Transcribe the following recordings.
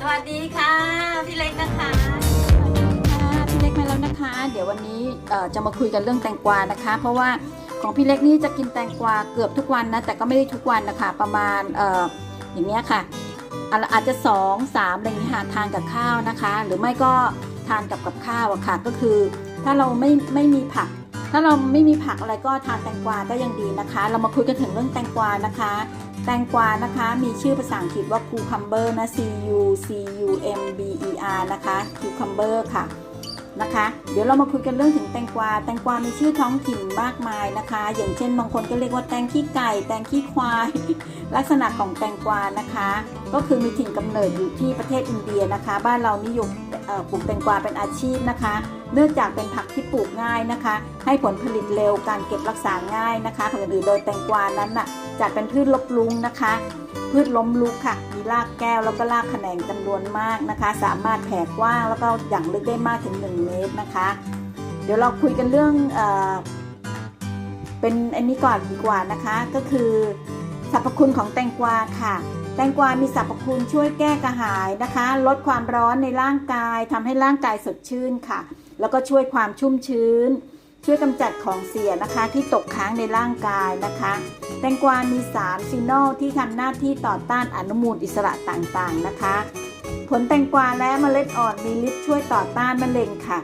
สวัสดีค่ะ พี่เล็กนะคะค่ะพี่เล็กมาแล้วนะคะ เดี๋ยววันนี้จะมาคุยกันเรื่องแตงกวานะคะ เพราะว่าของพี่เล็กนี่จะกินแตงกวาเกือบทุกวันนะแต่ก็ไม่ได้ทุกวันนะคะประมาณอออย่างเงี้ยค่ะอาอาจจะสองสามอะไรอย่างนี้ค่ะทานกับข้าวนะคะ หรือไม่ก็ทานกับกับข้าวอะค่ะก็คือ ถ้าเราไม่ไม่มีผัก ถ้าเราไม่มีผักอะไรก็ทานแตงกวาก็ยังดีนะคะ เรามาคุยกันถึงเรื่องแตงกวานะคะ แตงกวานะคะ มีชื่อภาษาอังกฤษว่า cucumber นะ c u c u m b e r นะคะ cucumber ค่ะนะคะ เดี๋ยวเรามาคุยกันเรื่องถึงแตงกวา แตงกวา มีชื่อท้องถิ่นมากมายนะคะ อย่างเช่นบางคนก็เรียกว่าแตงขี้ไก่ แตงขี้ควาย ลักษณะของแตงกวานะคะ ก็คือมีถิ่นกำเนิดอยู่ที่ประเทศอินเดียนะคะ บ้านเรานิยมเอ่ปลูกแตงกวาเป็นอาชีพนะคะเนื่องจากเป็นผักที่ปลูกง่ายนะคะ ให้ผลผลิตเร็วการเก็บรักษาง่ายนะคะผักอื่นโดยแตงกวานั้นน่ะจัดเป็นพืชลบลุงนะคะ พืชล้มลุกค่ะ มีรากแก้วแล้วก็รากแขนงจำนวนมากนะคะ สามารถแผ่กว้างแล้วก็อย่างลึกได้มากถึง 1 เมตรนะคะ เดี๋ยวเราคุยกันเรื่องเออเป็นอันนี้ก่อนดีกว่านะคะ ก็คือสรรพคุณของแตงกวาค่ะแตงกวามีสรรพคุณช่วยแก้กระหายนะคะ ลดความร้อนในร่างกายทำให้ร่างกายสดชื่นค่ะ แล้วก็ช่วยความชุ่มชื้น ช่วยกำจัดของเสียนะคะที่ตกค้างในร่างกายนะคะ แตงกวามีสารฟีนอลที่ทำหน้าที่ต่อต้านอนุมูลอิสระต่างๆนะคะ ผลแตงกวาและเมล็ดอ่อนมีฤทธิ์ช่วยต่อต้านมะเร็งค่ะ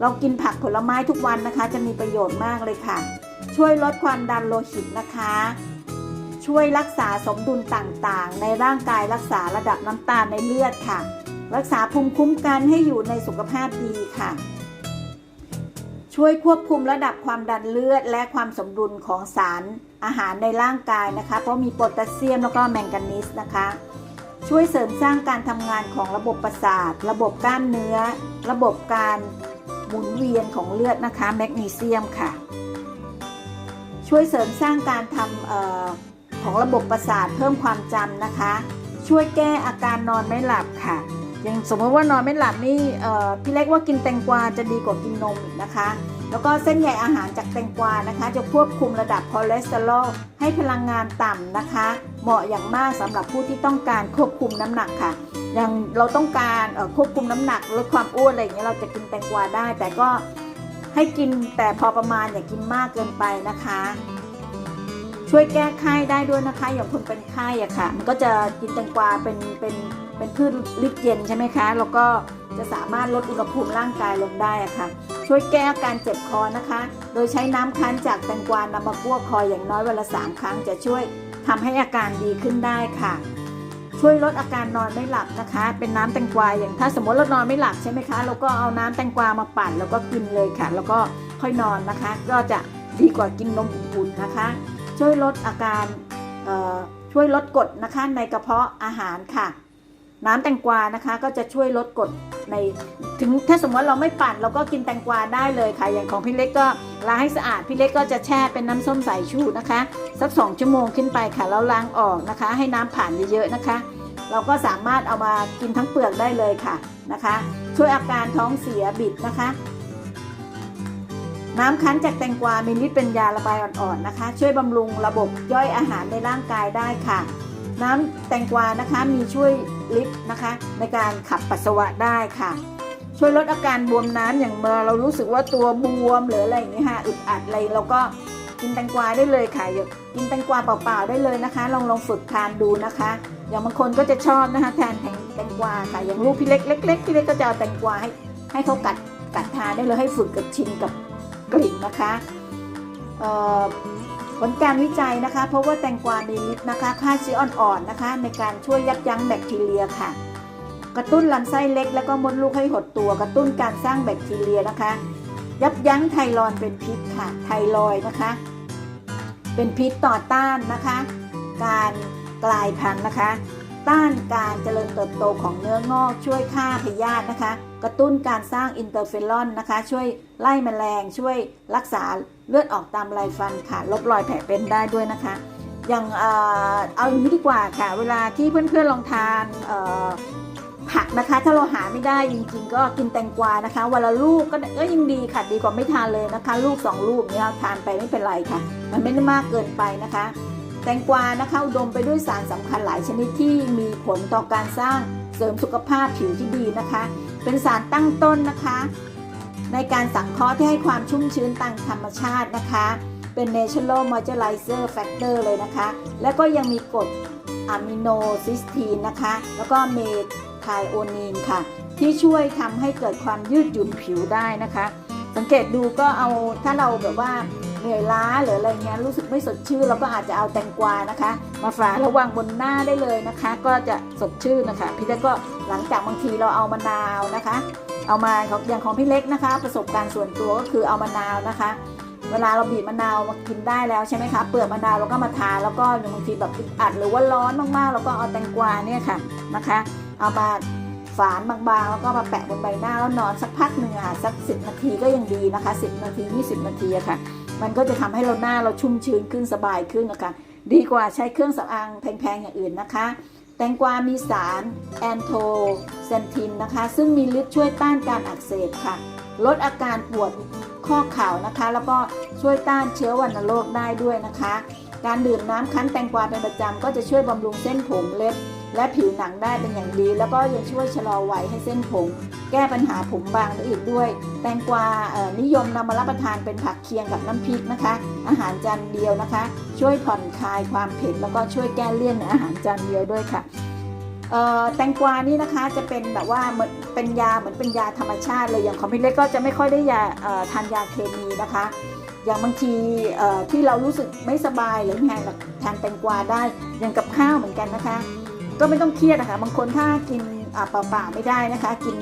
เรากินผักผลไม้ทุกวันนะคะ จะมีประโยชน์มากเลยค่ะ ช่วยลดความดันโลหิตนะคะช่วยรักษาสมดุลต่างๆ ในร่างกายรักษาระดับน้ำตาลในเลือดค่ะ รักษาภูมิคุ้มกันให้อยู่ในสุขภาพดีค่ะ ช่วยควบคุมระดับความดันเลือด และความสมดุลของสารอาหารในร่างกายนะคะ เพราะมีโพแทสเซียมแล้วก็แมงกานีสนะคะ ช่วยเสริมสร้างการทำงานของระบบประสาท ระบบกล้ามเนื้อ ระบบการหมุนเวียนของเลือดนะคะแมกนีเซียมค่ะ ช่วยเสริมสร้างการทำออของระบบประสาทเพิ่มความจำนะคะ ช่วยแก้อาการนอนไม่หลับค่ะ ย่างสมมติว่านอนไม่หลับนี่พี่เล็กว่ากินแตงกวาจะดีกว่ากินนมนะคะ แล้วก็เส้นใยอาหารจากแตงกวานะคะ จะควบคุมระดับคอเลสเตอรอลให้พลังงานต่ำนะคะ เหมาะอย่างมากสำหรับผู้ที่ต้องการควบคุมน้ำหนักค่ะอย่างเราต้องการควบคุมน้ำหนักลดความอ้วนอะไรอย่างเงี้ยเราจะกินแตงกวาได้ แต่ก็ให้กินแต่พอประมาณอย่ากินมากเกินไปนะคะ ช่วยแก้ไข้ได้ด้วยนะคะ อย่างคนเป็นไข้อะค่ะ มันก็จะกินแตงกวาเป็นเป็นเป็นพืชลิดเย็นใช่ไหมคะ แล้วก็จะสามารถลดอุณหภูมิร่างกายลงได้อะค่ะ ช่วยแก้อาการเจ็บคอนะคะ โดยใช้น้ำคั้นจากแตงกวานำมาคั่วคออย่างน้อยวันละสามครั้งจะช่วยทำให้อาการดีขึ้นได้ค่ะ ช่วยลดอาการนอนไม่หลับนะคะ เป็นน้ำแตงกวาอย่างถ้าสมมติเรานอนไม่หลับใช่ไหมคะเราก็เอาน้ำแตงกวามาปั่นแล้วก็กินเลยค่ะ แล้วก็ค่อยนอนนะคะ ก็จะดีกว่ากินนมอุ่นๆนะคะ ช่วยลดอาการช่วยลดกรดนะคะในกระเพาะอาหารค่ะ น้ำแตงกวานะคะก็จะช่วยลดกรดในถึงถ้าสมมติเราไม่ปั่นเราก็กินแตงกวาได้เลยค่ะ อย่างของพี่เล็กก็ล้างให้สะอาดพี่เล็กก็จะแช่เป็นน้ำส้มสายชูนะคะ สักสองชั่วโมงขึ้นไปค่ะแล้วล้างออกนะคะ ให้น้ำผ่านเยอะๆนะคะ เราก็สามารถเอามากินทั้งเปลือกได้เลยค่ะนะคะ ช่วยอาการท้องเสียบิดนะคะ น้ำคั้นจากแตงกวา มีฤทธิ์เป็นยาระบายอ่อนๆนะคะ ช่วยบำรุงระบบย่อยอาหารในร่างกายได้ค่ะ น้ำแตงกวานะคะมีช่วยฤทธิ์นะคะ ในการขับปัสสาวะได้ค่ะ ช่วยลดอาการบวมน้ำอย่างเมื่อเรารู้สึกว่าตัวบวมหรืออะไรอย่างนี้ค่ะอึดอัดอะไรเราก็กินแตงกวาได้เลยค่ะอย่ากินแตงกวาเปล่าๆได้เลยนะคะ ลองลองฝึกทานดูนะคะ อย่างบางคนก็จะชอบนะคะแทนแทนแตงกวาค่ะอย่างลูกพี่เล็กเล็กๆพี่เล็กก็จะเอาแตงกวาให้ให้เขากัดกัดทานได้เลยให้ฝึกกับชินกับ กลิ่นนะคะผลการวิจัยนะคะ เพราะว่าแตงกวามีฤทธิ์นะคะฆ่าเชื้ออ่อนๆนะคะ ในการช่วยยับยั้งแบคทีเรียค่ะ กระตุ้นลำไส้เล็ก แล้วก็มดลูกให้หดตัว กระตุ้นการสร้างแบคทีเรียนะคะ ยับยั้งไทรอยด์เป็นพิษค่ะ ไทรอยนะคะ เป็นพิษต่อต้านนะคะ การกลายพันธุ์นะคะ ต้านการเจริญเติบโตของเนื้องอกช่วยฆ่าพยาธินะคะ กระตุ้นการสร้างอินเตอร์เฟลอนนะคะ ช่วยไล่แมลง ช่วยรักษาเลือดออกตามลายฟันค่ะ ลบรอยแผลเป็นได้ด้วยนะคะ อย่างเอาอย่างนี้ดีกว่าค่ะ เวลาที่เพื่อนๆลองทานผักนะคะ ถ้าเราหาไม่ได้จริงๆ ก็กินแตงกวานะคะ วันละลูกก็ก็ยังดีค่ะ ดีกว่าไม่ทานเลยนะคะ ลูกสองลูกเนี่ยทานไปไม่เป็นไรค่ะ มันไม่ได้มากเกินไปนะคะ แตงกวานะคะอุดมไปด้วยสารสำคัญหลายชนิดที่มีผลต่อการสร้างเสริมสุขภาพผิวที่ดีนะคะ เป็นสารตั้งต้นนะคะ ในการสังเคราะห์ที่ให้ความชุ่มชื้นตามธรรมชาตินะคะ เป็น Natural Moisturizer Factor เลยนะคะ แล้วก็ยังมีกรดอะมิโนซิสทีนนะคะ แล้วก็เมทไทโอนีนค่ะ ที่ช่วยทำให้เกิดความยืดหยุ่นผิวได้นะคะ สังเกตดูก็เอาถ้าเราแบบว่า เหนื่อยล้าหรืออะไรเงี้ยรู้สึกไม่สดชื่นเราก็อาจจะเอาแตงกวานะคะ มาฝาระวางบนหน้าได้เลยนะคะ ก็จะสดชื่นนะคะ พี่เล็กก็หลังจากบางทีเราเอามะนาวนะคะ เอามาของอย่างของพี่เล็กนะคะ ประสบการณ์ส่วนตัวก็คือเอามะนาวนะคะ เวลาเราบีบมะนาวมากินได้แล้วใช่ไหมคะเปลือกมะนาวเราก็มาทาแล้วก็บางทีแบบอัดหรือว่าร้อนมากๆเราก็เอาแตงกวาเนี่ยค่ะนะคะ เอามาฝานบางๆ แล้วก็มาแปะบนใบหน้าแล้วนอนสักพักหนึ่งอะสัก 10 นาทีก็ยังดีนะคะ 10 นาที 20 นาทีอะค่ะ มันก็จะทำให้เราหน้าเราชุ่มชื้นขึ้นสบายขึ้นนะคะ ดีกว่าใช้เครื่องสำอางแพงๆอย่างอื่นนะคะ แตงกวามีสารแอนโทเซนทินนะคะ ซึ่งมีฤทธิ์ช่วยต้านการอักเสบค่ะ ลดอาการปวดข้อเข่านะคะ แล้วก็ช่วยต้านเชื้อวัณโรคได้ด้วยนะคะ การดื่มน้ำคั้นแตงกวาเป็นประจำก็จะช่วยบำรุงเส้นผมเล็บ และผิวหนังได้เป็นอย่างดี แล้วก็ยังช่วยชะลอวัยให้เส้นผม แก้ปัญหาผมบางได้อีกด้วย แตงกวาเออนิยมนำมารับประทานเป็นผักเคียงกับน้ำพริกนะคะ อาหารจานเดียวนะคะ ช่วยผ่อนคลายความเผ็ดแล้วก็ช่วยแก้เลี่ยนในอาหารจานเดียวด้วยค่ะแตงกวานี่นะคะจะเป็นแบบว่าเหมือนเป็นยาเหมือนเป็นยาธรรมชาติเลยอย่างของพี่เล็กก็จะไม่ค่อยได้ยาทานยาเคมีนะคะ อย่างบางทีที่เรารู้สึกไม่สบายหรือไงเราทานแตงกวาได้อย่างกับข้าวเหมือนกันนะคะ ก็ไม่ต้องเครียดนะคะ บางคนถ้ากินเปล่าๆไม่ได้นะคะ กิน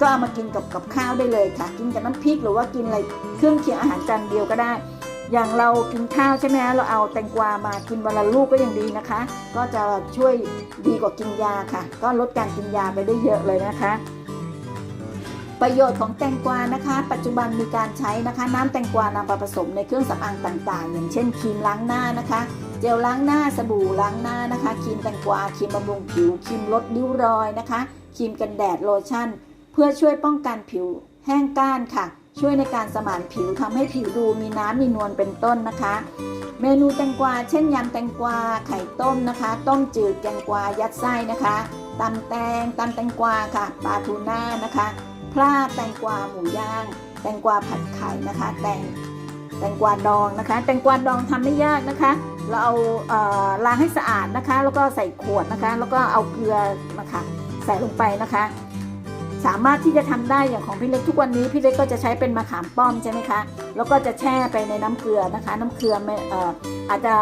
ก็เอามากินกับกับข้าวได้เลยค่ะ กินกับน้ำพริกหรือว่ากินอะไรเครื่องเคียงอาหารจานเดียวก็ได้ อย่างเรากินข้าวใช่ไหมเราเอาแตงกวามากินวันละลูกก็ยังดีนะคะ ก็จะช่วยดีกว่ากินยาค่ะ ก็ลดการกินยาไปได้เยอะเลยนะคะ ประโยชน์ของแตงกวานะคะ ปัจจุบันมีการใช้นะคะ น้ำแตงกวานำมาผสมในเครื่องสำอางต่างๆ อย่างเช่นครีมล้างหน้านะคะ เจลล้างหน้าสบู่ล้างหน้านะคะครีมแตงกวาครีมบำรุงผิวครีมลดริ้วรอยนะคะครีมกันแดดโลชั่น เพื่อช่วยป้องกันผิวแห้งก้านค่ะ ช่วยในการสมานผิวทำให้ผิวดูมีน้ำมีนวลเป็นต้นนะคะ เมนูแตงกวา เช่นยำแตงกวาไข่ต้มนะคะ ต้มจืดแตงกวายัดไส้นะคะตำแตงตำแตงกวาค่ะปลาทูน่านะคะ พลาดแตงกวาหมูย่าง แตงกวาผัดไข่นะคะ แตงแตงกวาดองนะคะ แตงกวาดองทำไม่ยากนะคะ เราเอาเอ่อล้างให้สะอาดนะคะ แล้วก็ใส่ขวดนะคะ แล้วก็เอาเกลือนะคะ ใส่ลงไปนะคะ สามารถที่จะทำได้อย่างของพี่เล็กทุกวันนี้พี่เล็กก็จะใช้เป็นมะขามป้อมใช่ไหมคะ แล้วก็จะแช่ไปในน้ำเกลือนะคะ น้ำเกลือไม่เอ่ออาจจะ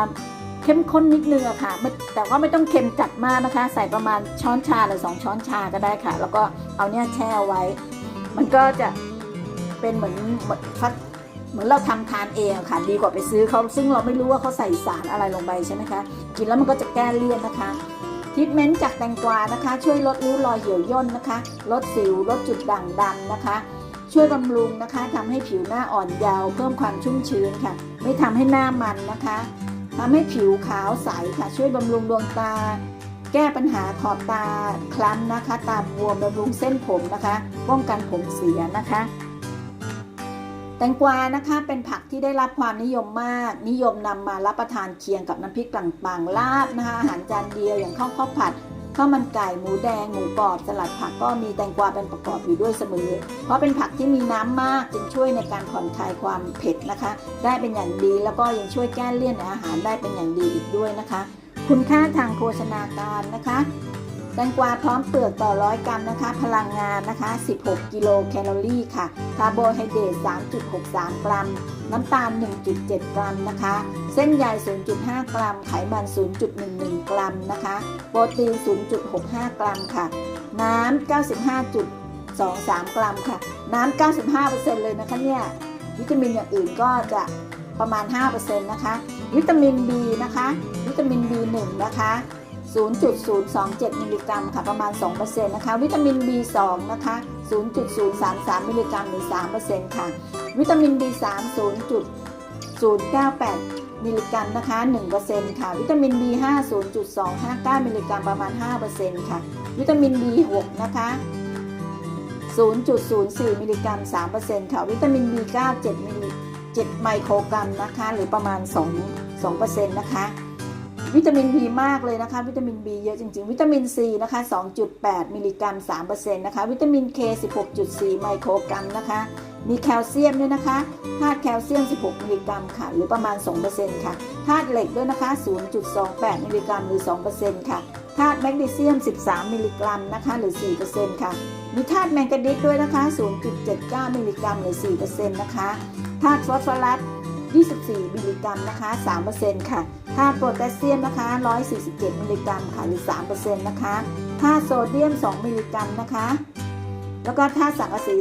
เข้มข้นนิดนึงอะค่ะไม่แต่ว่าไม่ต้องเค็มจัดมากนะคะ ใส่ประมาณช้อนชาหรือสองช้อนชาก็ได้ค่ะ แล้วก็เอาเนี่ยแช่ไว้ มันก็จะเป็นเหมือนเหมือนฟักเหมือนเราทำทานเองค่ะดีกว่าไปซื้อเขาซึ่งเราไม่รู้ว่าเขาใส่สารอะไรลงไปใช่ไหมคะ กินแล้วมันก็จะแก้เลี่ยนนะคะทรีทเมนต์จากแตงกวานะคะ ช่วยลดริ้วรอยเหี่ยวย่นนะคะ ลดสิวลดจุดด่างดำนะคะ ช่วยบำรุงนะคะทำให้ผิวหน้าอ่อนเยาว์เพิ่มความชุ่มชื้นค่ะ ไม่ทำให้หน้ามันนะคะทำให้ผิวขาวใสค่ะ ช่วยบำรุงดวงตา แก้ปัญหาขอบตาคล้ำนะคะ ตาบวมบำรุงเส้นผมนะคะป้องกันผมเสียนะคะ แตงกวานะคะเป็นผักที่ได้รับความนิยมมาก นิยมนำมารับประทานเคียงกับน้ำพริกต่างๆลาบนะคะอาหารจานเดียวอย่างข้าวข้าวผัดข้าวมันไก่หมูแดงหมูกรอบสลัดผักก็มีแตงกวาเป็นประกอบอยู่ด้วยเสมอ เพราะเป็นผักที่มีน้ำมากจึงช่วยในการผ่อนคลายความเผ็ดนะคะ ได้เป็นอย่างดีแล้วก็ยังช่วยแก้เลี่ยนในอาหารได้เป็นอย่างดีอีกด้วยนะคะ คุณค่าทางโภชนาการนะคะแตงกวาพร้อมเปลือกต่อร้อยกรัมนะคะ พลังงานนะคะ 16 กิโลแคลอรี่ค่ะ คาร์โบไฮเดรต 3.63 กรัม น้ำตาล 1.7 กรัมนะคะ เส้นใย 0.5 กรัม ไขมัน 0.11 กรัมนะคะ โปรตีน 0.65 กรัมค่ะ น้ำ 95.23 กรัมค่ะ น้ำ 95%เลยนะคะเนี่ย วิตามินอย่างอื่นก็จะประมาณ 5%นะคะ วิตามิน B นะคะ วิตามิน B1 นะคะ 0.027 มิลลิกรัมค่ะ ประมาณ 2%นะคะ วิตามิน B2 นะคะ 0.033 มิลลิกรัมหรือ 3%ค่ะ วิตามิน B3 0.098 มิลลิกรัมนะคะ 1%ค่ะ วิตามิน B5 0.259 มิลลิกรัมประมาณ 5%ค่ะ วิตามิน B6 นะคะ0.04 มิลลิกรัม 3%ค่ะ วิตามิน B9 7มิลลิ7ไมโครกรัมนะคะ หรือประมาณ 2 2%นะคะ วิตามิน B มากเลยนะคะ วิตามิน B เยอะจริงๆ วิตามิน C นะคะ 2.8 มิลลิกรัม3%นะคะ วิตามิน K 16.4 ไมโครกรัมนะคะ มีแคลเซียมด้วยนะคะ ธาตุแคลเซียม 16 มิลลิกรัมค่ะ หรือประมาณ 2%ค่ะ ธาตุเหล็กด้วยนะคะ 0.28 มิลลิกรัมหรือ 2%ค่ะ ธาตุแมกนีเซียม 13 มิลลิกรัมนะคะ หรือ 4%ค่ะมีธาตุแมงกานิสด้วยนะคะ 0.79 มิลลิกรัมหรือ 4%นะคะ ธาตุฟอสฟอรัส 24 มิลลิกรัมนะคะ3%ค่ะธาตุโพแทสเซียมนะคะ 147 มิลลิกรัมค่ะหรือ 3%นะคะธาตุโซเดียม 2 มิลลิกรัมนะคะ แล้วก็ธาตุสังกะสี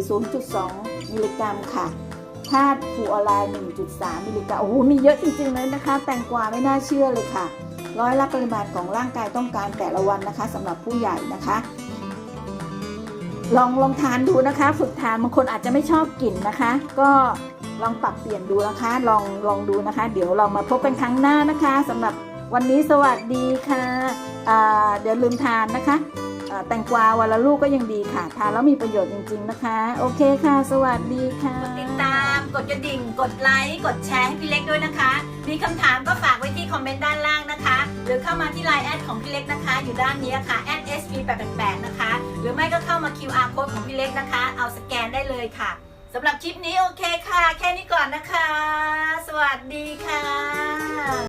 0.2 มิลลิกรัมค่ะธาตุฟูออไรด์1.3 มิลลิกรัม โอ้โห มีเยอะจริงๆเลยนะคะ แตงกวาไม่น่าเชื่อเลยค่ะ ร้อยละปริมาณของร่างกายต้องการแต่ละวันนะคะสำหรับผู้ใหญ่นะคะ ลองลองทานดูนะคะ ฝึกทานบางคนอาจจะไม่ชอบกลิ่นนะคะ ก็ ลองปรับเปลี่ยนดูนะคะ ลองลองดูนะคะ เดี๋ยวเรามาพบกันครั้งหน้านะคะสำหรับวันนี้สวัสดีค่ะเดี๋ยวลืมทานนะคะแตงกวาวันละลูกก็ยังดีค่ะ ทานแล้วมีประโยชน์จริง ๆนะคะ โอเคค่ะ สวัสดีค่ะ กดติดตาม กดกระดิ่ง กดไลค์ กดแชร์ให้พี่เล็กด้วยนะคะ มีคำถามก็ฝากไว้ที่คอมเมนต์ด้านล่างนะคะ หรือเข้ามาที่ไลน์แอดของพี่เล็กนะคะ อยู่ด้านนี้ค่ะ @sp888 นะคะ หรือไม่ก็เข้ามา QR code ของพี่เล็กนะคะ เอาสแกนได้เลยค่ะ สำหรับคลิปนี้โอเคค่ะ แค่นี้ก่อนนะคะ สวัสดีค่ะ